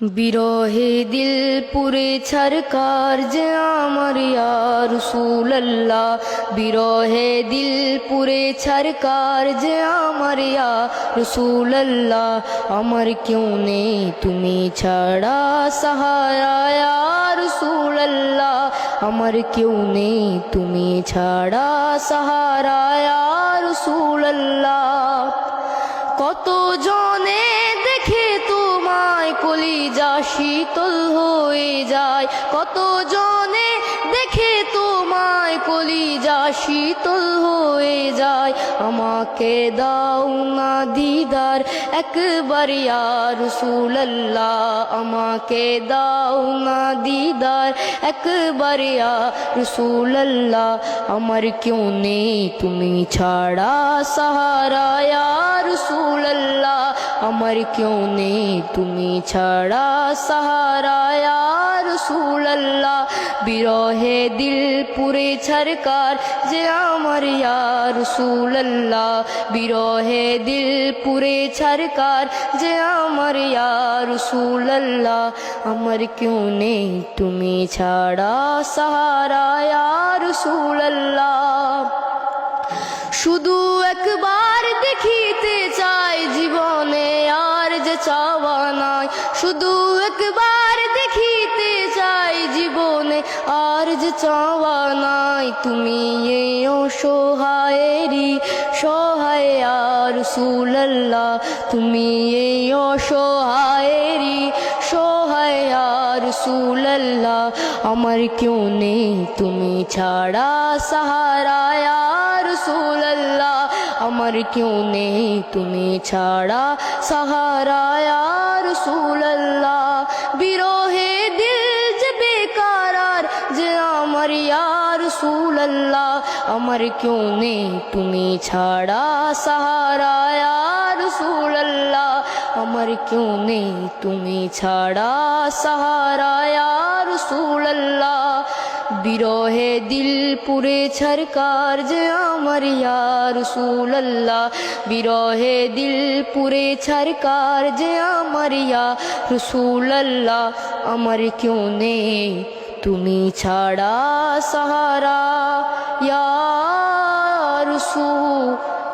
বিরহে দিল পুরে ছরকার যে আমার ইয়ার রসুল্লাহ বিরহে দিল পুরে ছরকার যে আমার ইয়া রসুল্লাহ আমার কেউ নেই, তুমি ছাড়া সাহারা রসুল্লাহ আমার কেউ নেই, তুমি ছাড়া সাহারা রসুল্লাহ কত জনে তোমায় কলিজা শীতল হয়ে যায়। কত জনে দেখে তোমায় কলিজা শীতল হয়ে যায়। আমাকে দাও না দিদার, একবার রসুল্লাহ আমাকে দাও না দিদার, একবার রসুল্লাহ আমার কেউ নেই তুমি ছাড়া সাহারা আমার কেউ নেই তুমি ছাড়া সাহারা রসুল্লাহ বিরহে দিল পুরে ছরকার যে আমার ইয়ার রসুল্লাহ বিরহে দিল পুরে ছরকার যে আমার ইয়ার রসুল্লাহ আমার কেউ নেই তুমি ছাড়া সাহারা রসুল্লাহ শুধু একবার দেখিতে চাওয়া নাই। শুধু একবার দেখিতে চাই জীবনে, আর যে চাওয়া নাই, তুমি এই অসহায়েরই সহায়। আর সুল্লাহ তুমি এই অসহায়েরই সহায়। আর সুল্লাহ আমার কেউ নেই, তুমি ছাড়া সাহারা রসুল্লাহ আমার কেউ নেই তুমি ছাড়া সাহারা রসুল্লাহ বিরহে দিল যে বেকারার যে আমার ইয়ার রসুল্লাহ আমার কেউ নেই তুমি ছাড়া সাহারা রসুল্লাহ আমার কেউ নেই তুমি ছাড়া সাহারা রসুল্লাহ বিরহে দিল পুরে ছরকার যে আমার ইয়ার রসুল্লাহ বিরহে দিল পুরে ছরকার যে আমার ইয়া রসুল্লাহ আমার কেউ নেই, তুমি ছাড়া সাহারা। ইয়া রসুল্লাহ